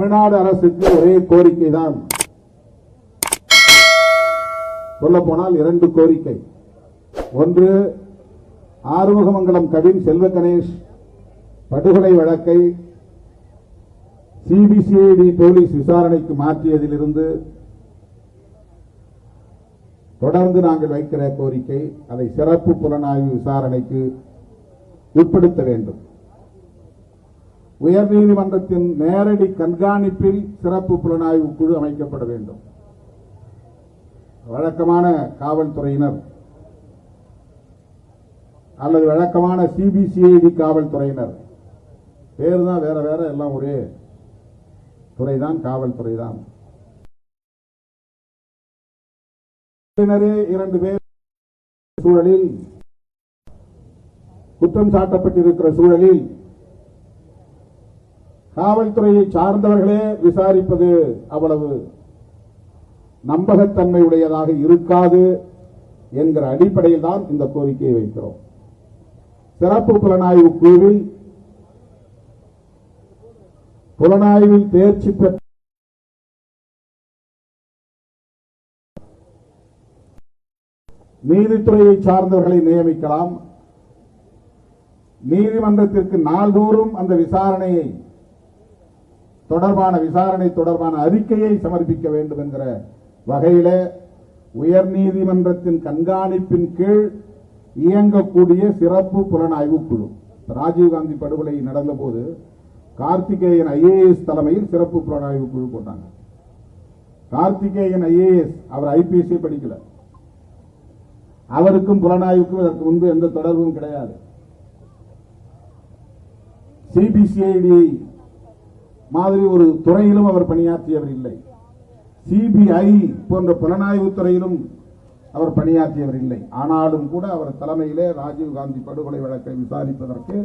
தமிழ்நாடு அரசுக்கு ஒரே கோரிக்கை தான் சொல்ல போனால் இரண்டு கோரிக்கை. ஒன்று ஆறுமுகமங்கலம் கவின் செல்வ கணேஷ் படுகொலை வழக்கை சிபிசிஐடி போலீஸ் விசாரணைக்கு மாற்றியதிலிருந்து தொடர்ந்து நாங்கள் வைக்கிற கோரிக்கை அதை சிறப்பு புலனாய்வு விசாரணைக்கு உட்படுத்த வேண்டும். உயர்நீதிமன்றத்தின் நேரடி கண்காணிப்பில் சிறப்பு புலனாய்வு குழு அமைக்கப்பட வேண்டும். வழக்கமான காவல்துறையினர் அல்லது வழக்கமான சிபிசிஐடி காவல்துறையினர். பேர் தான் வேற வேற எல்லாம் ஒரே துறைதான் காவல்துறை தான் இரண்டு பேர் சூழலில் குற்றம் சாட்டப்பட்டிருக்கிற சூழலில் காவல்துறையை சார்ந்தவர்களே விசாரிப்பது அவ்வளவு. நம்பகத்தன்மை உடையதாக இருக்காது என்கிற அடிப்படையில் தான் இந்த கோரிக்கையை வைக்கிறோம். சிறப்பு புலனாய்வு குழுவில் புலனாய்வில் தேர்ச்சி பெற்ற நீதித்துறையை சார்ந்தவர்களை நியமிக்கலாம். நீதிமன்றத்திற்கு நாள்தோறும் அந்த விசாரணையை தொடர்பான விசாரணை தொடர்பான அறிக்கையை சமர்ப்பிக்க வேண்டும் என்கிற வகையில உயர்நீதிமன்றத்தின் கண்காணிப்பின் கீழ் இயங்கக்கூடிய சிறப்பு புலனாய்வு குழு ராஜீவ்காந்தி படுகொலை நடந்தபோது கார்த்திகேயன் ஐஏஎஸ் தலைமையில் சிறப்பு புலனாய்வு குழு போட்டாங்க. கார்த்திகேயன் ஐஏஎஸ் அவர் ஐபிஎஸ்சி படிக்கல. அவருக்கும் புலனாய்வுக்கும் இதற்கு முன்பு எந்த தொடர்பும் கிடையாது. சிபிசிஐடி மாதிரி ஒரு துறையிலும் அவர் பணியாற்றியவர் இல்லை. சிபிஐ போன்ற புலனாய்வு துறையிலும் அவர் பணியாற்றியவர் இல்லை. ஆனாலும் கூட அவர் தலைமையிலே ராஜீவ் காந்தி படுகொலை வழக்கை விசாரிப்பதற்கு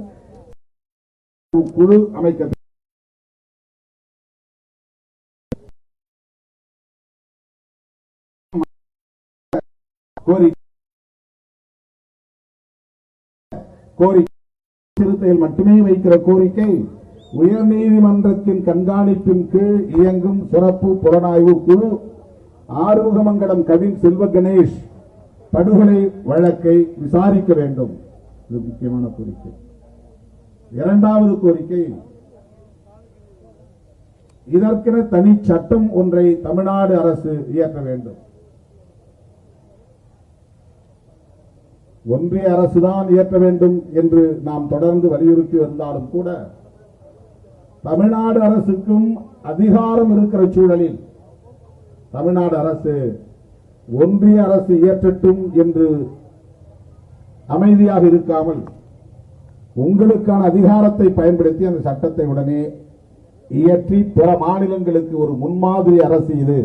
குழு அமைக்க கோரிக்கை கோரிக்கை சிறுத்தையில் மட்டுமே வைக்கிற கோரிக்கை உயர்நீதிமன்றத்தின் கண்காணிப்பின் கீழ் இயங்கும் சிறப்பு புலனாய்வு குழு ஆறுமுகமங்கலம் கவின் செல்வ கணேஷ் படுகொலை வழக்கை விசாரிக்க வேண்டும். இது முக்கியமான கோரிக்கை. இரண்டாவது கோரிக்கை இதற்கென தனி சட்டம் ஒன்றை தமிழ்நாடு அரசு இயற்ற வேண்டும். ஒன்றிய அரசுதான் இயற்ற வேண்டும் என்று நாம் தொடர்ந்து வலியுறுத்தி வந்தாலும் கூட தமிழ்நாடு அரசுக்கும் அதிகாரம் இருக்கிற சூழலில் தமிழ்நாடு அரசு ஒன்றிய அரசு இயற்றட்டும் என்று அமைதியாக இருக்காமல் உங்களுக்கான அதிகாரத்தை பயன்படுத்தி அந்த சட்டத்தை உடனே இயற்றி பிற மாநிலங்களுக்கு ஒரு முன்மாதிரி அரசு இது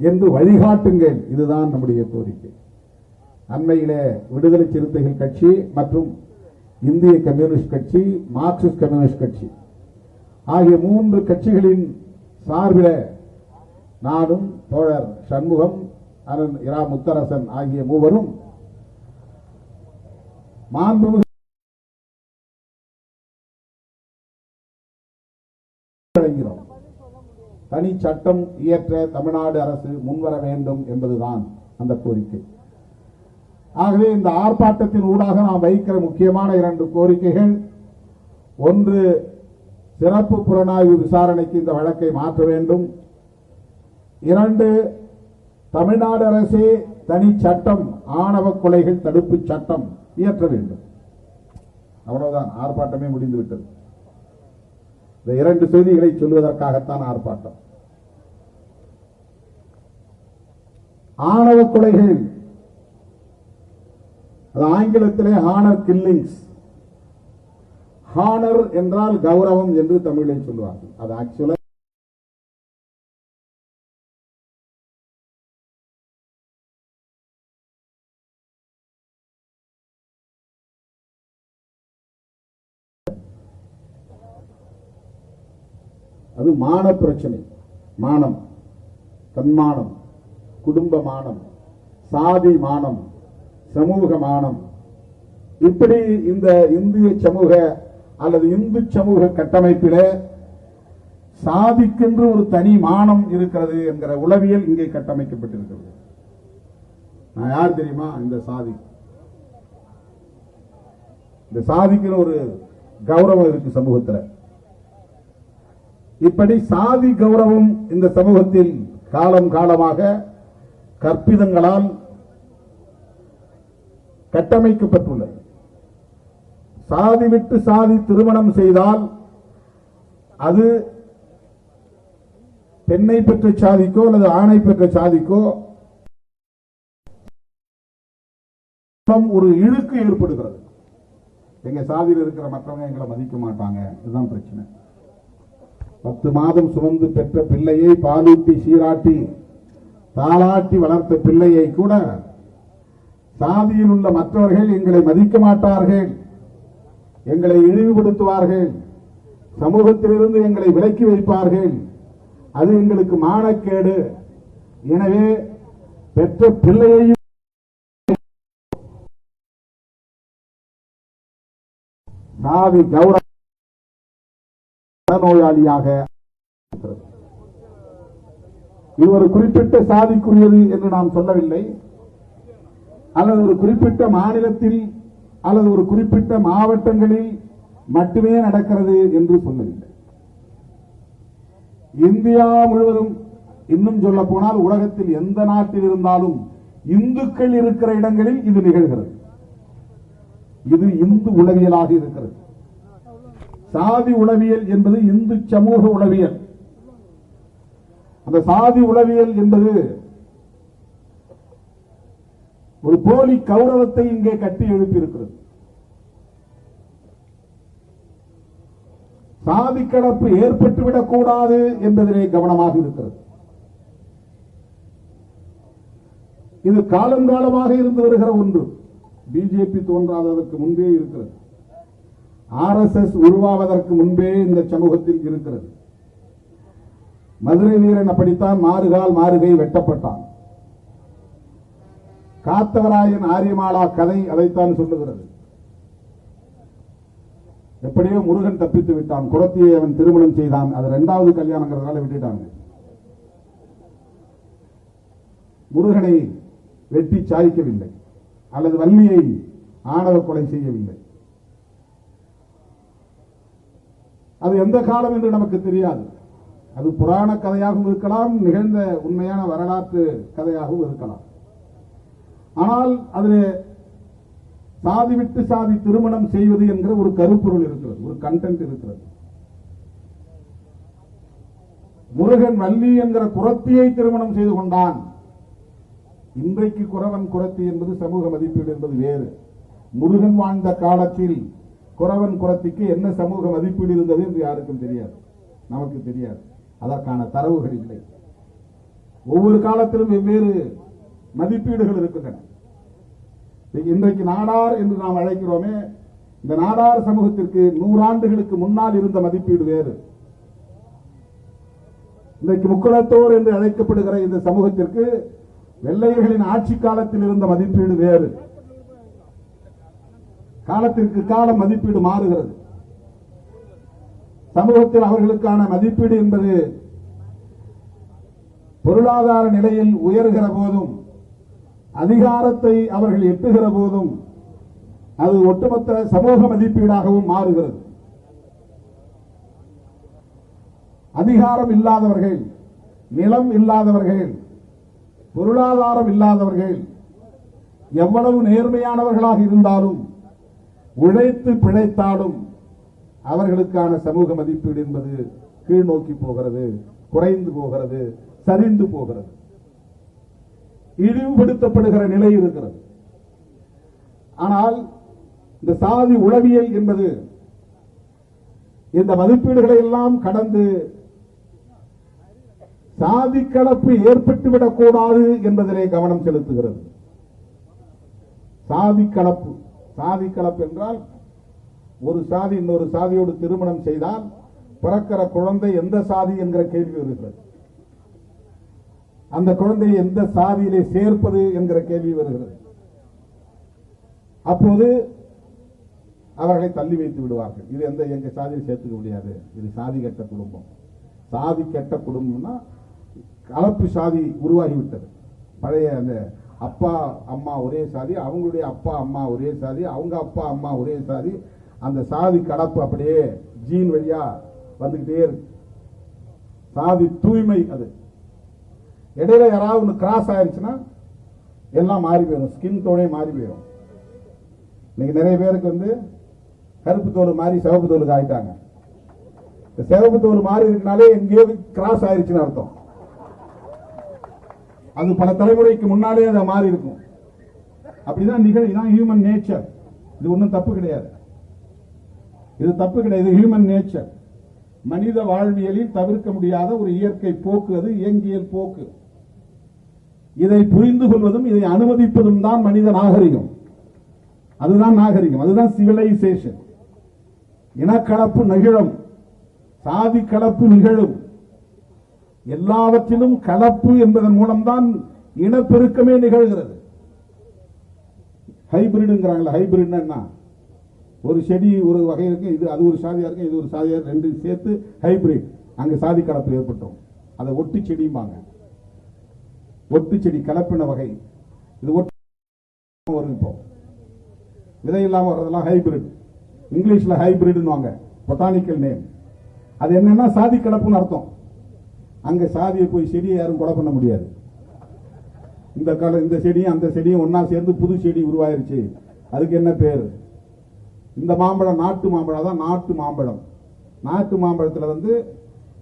என்று வழிகாட்டுங்கள். இதுதான் நம்முடைய கோரிக்கை. அண்மையிலே விடுதலை சிறுத்தைகள் கட்சி மற்றும் இந்திய கம்யூனிஸ்ட் கட்சி மார்க்சிஸ்ட் கம்யூனிஸ்ட் கட்சி ஆகிய மூன்று கட்சிகளின் சார்பில் நானும் தோழர் சண்முகம் அரண் இரா முத்தரசன் ஆகிய மூவரும் மாண்புமிகு வழங்கினோம் தனி சட்டம் இயற்ற தமிழ்நாடு அரசு முன்வர வேண்டும் என்பதுதான் அந்த கோரிக்கை. ஆகவே இந்த ஆர்ப்பாட்டத்தின் ஊடாக நாம் வைக்கிற முக்கியமான இரண்டு கோரிக்கைகள் ஒன்று சிறப்பு புலனாய்வு விசாரணைக்கு இந்த வழக்கை மாற்ற வேண்டும். இரண்டு தமிழ்நாடு அரசே தனி சட்டம் ஆணவ கொலைகள் தடுப்பு சட்டம் இயற்ற வேண்டும். அவ்வளவுதான் ஆர்ப்பாட்டமே முடிந்துவிட்டது. இந்த இரண்டு செய்திகளை சொல்வதற்காகத்தான் ஆர்ப்பாட்டம். ஆணவ கொலைகள் அது ஆங்கிலத்திலே ஹானர் கில்லிங்ஸ் ஹானர் என்றால் கௌரவம் என்று தமிழில் சொல்லுவார்கள் அது ஆக்சுவலா அது மான பிரச்சனை. மானம். தன்மானம். குடும்ப மானம். சாதி மானம். சமூக மானம். இப்படி இந்த இந்திய சமூக அல்லது இந்து சமூக கட்டமைப்பிலே சாதிக்கென்று ஒரு தனி மானம் இருக்கிறது என்கிற உளவியல் இங்கே கட்டமைக்கப்பட்டிருக்கிறது. நான் யார் தெரியுமா? இந்த சாதி. இந்த சாதிக்கிற ஒரு கௌரவம் இருக்கு சமூகத்துல. இப்படி சாதி கௌரவம் இந்த சமூகத்தில் காலம் காலமாக கற்பிதங்களால் கட்டமைக்கப்பட்டுள்ளது. சாதி விட்டு சாதி திருமணம் செய்தால் அது பெண்ணை பெற்ற சாதிக்கோ அல்லது ஆணை பெற்ற சாதிக்கோ ஒரு இழுக்கு ஏற்படுகிறது. எங்க சாதியில் இருக்கிற மற்றவங்க எங்களை மதிக்க மாட்டாங்க. இதுதான் பிரச்சனை. பத்து மாதம் சுமந்து பெற்ற பிள்ளையை பாலூட்டி சீராட்டி தாளாட்டி வளர்த்த பிள்ளையை கூட சாதியில் உள்ள மற்றவர்கள் எங்களை மதிக்க மாட்டார்கள். எங்களை இழிவுபடுத்துவார்கள். சமூகத்திலிருந்து எங்களை விலக்கி வைப்பார்கள். அது எங்களுக்கு மானக்கேடு. எனவே பெற்ற பிள்ளையையும் சாதி கௌரவ மனநோயாளியாக இது ஒரு குறிப்பிட்ட சாதிக்குரியது என்று நாம் சொல்லவில்லை. அல்லது ஒரு குறிப்பிட்ட மாநிலத்தில் அல்லது ஒரு குறிப்பிட்ட மாவட்டங்களில் மட்டுமே நடக்கிறது என்று சொல்லவில்லை. இந்தியா முழுவதும் இன்னும் சொல்ல போனால் உலகத்தில் எந்த நாட்டில் இருந்தாலும் இந்துக்கள் இருக்கிற இடங்களில் இது நிகழ்கிறது. இது இந்து உளவியலாக இருக்கிறது. சாதி உளவியல் என்பது இந்து சமூக உளவியல். அந்த சாதி உளவியல் என்பது ஒரு போலி கௌரவத்தை இங்கே கட்டி எழுப்பியிருக்கிறது. சாதி கடப்பு ஏற்பட்டுவிடக் கூடாது என்பதிலே கவனமாக இருக்கிறது. இது காலங்காலமாக இருந்து வருகிற ஒன்று. பிஜேபி தோன்றாததற்கு முன்பே இருக்கிறது. ஆர்எஸ்எஸ் உருவாவதற்கு முன்பே இந்த சமூகத்தில் இருக்கிறது. மதுரை வீரன் அப்படித்தான் மாறுகால் மாறுகை வெட்டப்பட்டான். காத்தவராயன் ஆரியமாலா கதை அதைத்தான் சொல்லுகிறது. எப்படியோ முருகன் தப்பித்து விட்டான். குரத்தியை அவன் திருமணம் செய்தான். அது இரண்டாவது கல்யாணங்கிறதுனால விட்டுட்டாங்க. முருகனை வெட்டி சாய்க்கவில்லை. அல்லது வள்ளியை ஆணவ கொலை செய்யவில்லை. அது எந்த காலம் என்று நமக்கு தெரியாது. அது புராண கதையாகவும் இருக்கலாம் நிகழ்ந்த உண்மையான வரலாற்று கதையாகவும் இருக்கலாம். ஆனால் அதில் சாதி விட்டு சாதி திருமணம் செய்வது என்கிற ஒரு கருப்பொருள் இருக்கிறது ஒரு கண்டென்ட் இருக்கிறது. முருகன் வள்ளி என்கிற குரத்தியை திருமணம் செய்து கொண்டான். இன்றைக்கு குறவன் குரத்தி என்பது சமூக மதிப்பீடு என்பது வேறு. முருகன் வாழ்ந்த காலத்தில் குறவன் குரத்திக்கு என்ன சமூக மதிப்பீடு இருந்தது என்று யாருக்கும் தெரியாது. நமக்கு தெரியாது. அதற்கான தரவுகள் இல்லை. ஒவ்வொரு காலத்திலும் வெவ்வேறு மதிப்பீடுகள் இருக்கின்றன. இன்றைக்கு நாடார் என்று நாம் அழைக்கிறோமே இந்த நாடார் சமூகத்திற்கு நூறாண்டுகளுக்கு முன்னால் இருந்த மதிப்பீடு வேறு. இன்றைக்கு முக்குளத்தோர் என்று அழைக்கப்படுகிற இந்த சமூகத்திற்கு வெள்ளையர்களின் ஆட்சி காலத்தில் இருந்த மதிப்பீடு வேறு. காலத்திற்கு காலம் மதிப்பீடு மாறுகிறது. சமூகத்தில் அவர்களுக்கான மதிப்பீடு என்பது பொருளாதார நிலையில் உயர்கிற போதும் அதிகாரத்தை அவர்கள் எட்டுகிற போதும் அது ஒட்டுமொத்த சமூக மதிப்பீடாகவும் மாறுகிறது. அதிகாரம் இல்லாதவர்கள் நிலம் இல்லாதவர்கள் பொருளாதாரம் இல்லாதவர்கள் எவ்வளவு நேர்மையானவர்களாக இருந்தாலும் உழைத்து பிழைத்தாலும் அவர்களுக்கான சமூக மதிப்பீடு என்பது கீழ் நோக்கி போகிறது குறைந்து போகிறது சரிந்து போகிறது. இழிவுபடுத்தப்படுகிற நிலை இருக்கிறது. ஆனால் இந்த சாதி உளவியல் என்பது இந்த மதிப்பீடுகளை எல்லாம் கடந்து சாதி கலப்பு ஏற்பட்டுவிடக் கூடாது என்பதிலே கவனம் செலுத்துகிறது. சாதி கலப்பு சாதி கலப்பு என்றால் ஒரு சாதி இன்னொரு சாதியோடு திருமணம் செய்தால் பிறக்கிற குழந்தை எந்த சாதி என்கிற கேள்வி இருக்கிறது அந்த குழந்தையை எந்த சாதியிலே சேர்ப்பது என்கிற கேள்வி வருகிறது. அப்போது அவர்களை தள்ளி வைத்து விடுவார்கள். இது எந்த எங்க சாதியில் சேர்த்துக்க முடியாது. இது சாதி கட்ட குடும்பம். சாதி கெட்ட குடும்பம்னா கலப்பு சாதி உருவாகிவிட்டது. பழைய அந்த அப்பா அம்மா ஒரே சாதி அவங்களுடைய அப்பா அம்மா ஒரே சாதி அவங்க அப்பா அம்மா ஒரே சாதி அந்த சாதி கடப்பு அப்படியே ஜீன் வழியா வந்துகிட்டே இருக்கு. சாதி தூய்மை அது. இடையில யாராவது ஒன்று கிராஸ் ஆயிருச்சுன்னா எல்லாம் மாறி போயிடும். ஸ்கின் தோலே மாறி போயிடும். இன்னைக்கு நிறைய பேருக்கு வந்து கருப்பு தோல் மாறி சிவப்பு தோலுக்கு ஆயிட்டாங்க. இந்த சிவப்பு தோல் மாறி இருக்கனாலே எங்கேயோ கிராஸ் ஆயிருச்சுன்னு அர்த்தம். அது பல தலைமுறைக்கு முன்னாலே அதை மாறி இருக்கும். அப்படிதான் நிகழ் இதான் ஹியூமன் நேச்சர் இது ஒன்றும் தப்பு கிடையாது. இது தப்பு கிடையாது. ஹியூமன் நேச்சர் மனித வாழ்வியலில் தவிர்க்க முடியாத ஒரு இயற்கை போக்கு அது இயங்கியல் போக்கு. இதை புரிந்து கொள்வதும் இதை அனுமதிப்பதும் தான் மனித நாகரிகம். அதுதான் நாகரிகம். அதுதான் சிவிலைசேஷன் இனக்கலப்பு நிகழும். சாதி கலப்பு நிகழும். எல்லாவற்றிலும் கலப்பு என்பதன் மூலம்தான் இனப்பெருக்கமே நிகழ்கிறது. ஹைபிரிடுங்கிறாங்களா ஹைபிரிட்னா என்ன? ஒரு செடி ஒரு வகை இருக்கு இது அது ஒரு சாதியா இருக்கு இது ஒரு சாதியா ரெண்டு சேர்த்து ஹைபிரிட் அங்க சாதி கலப்பு ஏற்பட்டோம். அதை ஒட்டு செடியும்பாங்க ஒட்டு செடி கலப்பின வகை. இது ஒட்டு வரும் இப்போ விதை இல்லாம வர்றதெல்லாம் ஹைபிரிட் இங்கிலீஷ்ல ஹைபிரிட்னுவாங்க பொட்டானிக்கல் நேம் அது என்னன்னா சாதி கலப்புன்னு அர்த்தம். அங்க சாதியை போய் செடியை யாரும் கொலை பண்ண முடியாது. இந்த கல இந்த செடியும் அந்த செடியும் ஒன்றா சேர்ந்து புது செடி உருவாயிருச்சு. அதுக்கு என்ன பேர்? இந்த மாம்பழம் நாட்டு மாம்பழம் தான் நாட்டு மாம்பழம். நாட்டு மாம்பழத்தில் வந்து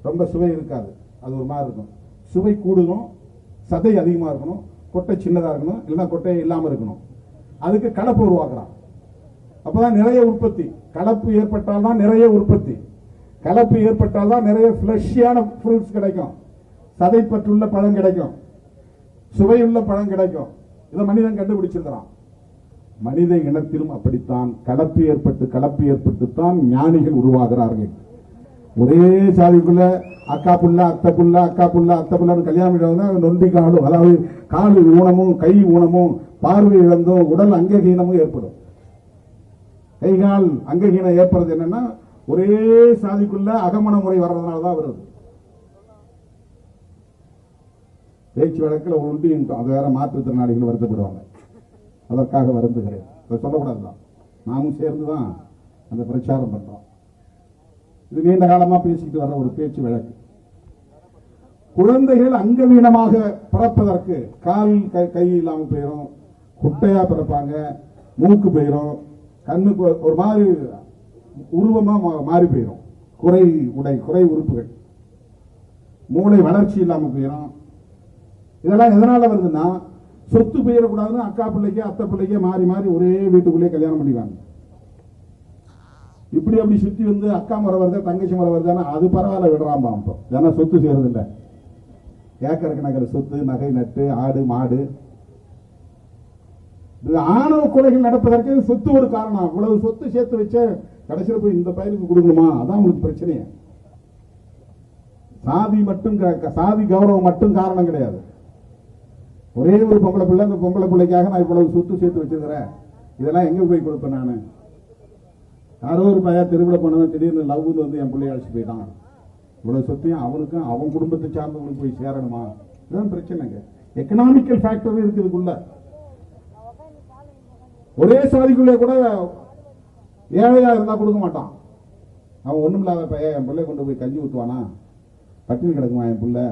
ரொம்ப சுவை இருக்காது. அது ஒரு மாதிரி இருக்கும். சுவை கூடுதலும் சதை அதிகமாக இருக்கணும் கொட்டை சின்னதாக இருக்கணும் இல்லைன்னா கொட்டை இல்லாமல் இருக்கணும். அதுக்கு கலப்பு உருவாக்குறான். அப்பதான் நிறைய உற்பத்தி. கலப்பு ஏற்பட்டால் தான் நிறைய உற்பத்தி. கலப்பு ஏற்பட்டால் தான் நிறைய ஃப்ளஷியான ஃப்ரூட்ஸ் கிடைக்கும். சதைப்பற்றுள்ள பழம் கிடைக்கும். சுவையுள்ள பழம் கிடைக்கும். இதை மனிதன் கண்டுபிடிச்சிருக்கிறான். மனித இனத்திலும் அப்படித்தான். கலப்பு ஏற்பட்டு கலப்பு ஏற்பட்டு தான் ஞானிகள் உருவாகிறார்கள். ஒரே சாதிக்குள்ள அக்கா புள்ள அத்தை புள்ள அக்கா புள்ள அத்தை புள்ளன்னு கல்யாணம் பண்ணவங்க நொண்டி காலும் அதாவது கால் ஊனமும் கை ஊனமும் பார்வை இழந்தும் உடல் அங்ககீனமும் ஏற்படும். கை கால் அங்ககீனம் ஏற்படுறது என்னன்னா ஒரே சாதிக்குள்ள அகமண முறை வர்றதுனால தான் வருது. பேச்சு வழக்கில் ஒன்றி அது வேற மாற்றுத்திறனாளிகள் வருத்தப்படுவாங்க. அதற்காக வருந்துகிறேன். அதை சொல்லக்கூடாது தான் நாமும் சேர்ந்து தான் அந்த பிரச்சாரம் பண்ணுறோம் இது நீண்ட காலமா பேசிக்கிட்டு வர ஒரு பேச்சு வழக்கு. குழந்தைகள் அங்கவீனமாக பிறப்பதற்கு கால் கை கை இல்லாம போயிடும் குட்டையா பிறப்பாங்க மூக்கு போயிடும் கண்ணுக்கு ஒரு- மாதிரி உருவமா மா- மாறி போயிடும் குறை உடை குறை உறுப்புகள். மூளை வளர்ச்சி இல்லாம போயிடும் இதெல்லாம் எதனால வருதுன்னா சொத்து போயிடக்கூடாதுன்னு அக்கா பிள்ளைக்கு அத்தை பிள்ளைக்கே மாறி மாறி ஒரே வீட்டுக்குள்ளேயே கல்யாணம் பண்ணிடுவாங்க இப்படி அப்படி சுத்தி வந்து அக்கா முறை வருது தங்கச்சி முறை வருதுன்னா அது பரவாயில்ல விடுறாமா இப்போ. ஏன்னா சொத்து செய்யறது இல்ல ஏக்கர் கணக்கில் சொத்து நகை நட்டு ஆடு மாடு. இது ஆணவ கொலைகள் நடப்பதற்கு சொத்து ஒரு காரணம். இவ்வளவு சொத்து சேர்த்து வச்ச கடைசியில் போய் இந்த பயிருக்கு கொடுக்கணுமா? அதான் உங்களுக்கு பிரச்சனையே. சாதி மட்டும் க- சாதி கௌரவம் மட்டும் காரணம் கிடையாது. ஒரே ஒரு பொம்பளை பிள்ளை அந்த பொம்பளை பிள்ளைக்காக நான் இவ்வளவு சொத்து சேர்த்து வச்சிருக்கிறேன். இதெல்லாம் எங்க போய் கொடுப்பேன் நானு? யாரோ ஒரு பையன் தெருவில் போனவன் திடீர்னு லவ்னு வந்து என் பிள்ளைய அழைச்சிட்டு போயிட்டான். இவ்வளவு சொத்தையும் அவனுக்கும் அவன் குடும்பத்தை சார்ந்தவனுக்கு போய் சேரணுமா? இதுதான் பிரச்சனைங்க. எக்கனாமிக்கல் ஃபேக்டர் இருக்குதுக்குள்ள ஒரே சாதிக்குள்ளே கூட ஏழையா இருந்தா கொடுக்க மாட்டான். அவன் ஒண்ணும் இல்லாத பையன் என் பிள்ளை கொண்டு போய் கஞ்சி ஊத்துவானா? பட்டினி கிடக்குமா என் பிள்ளை?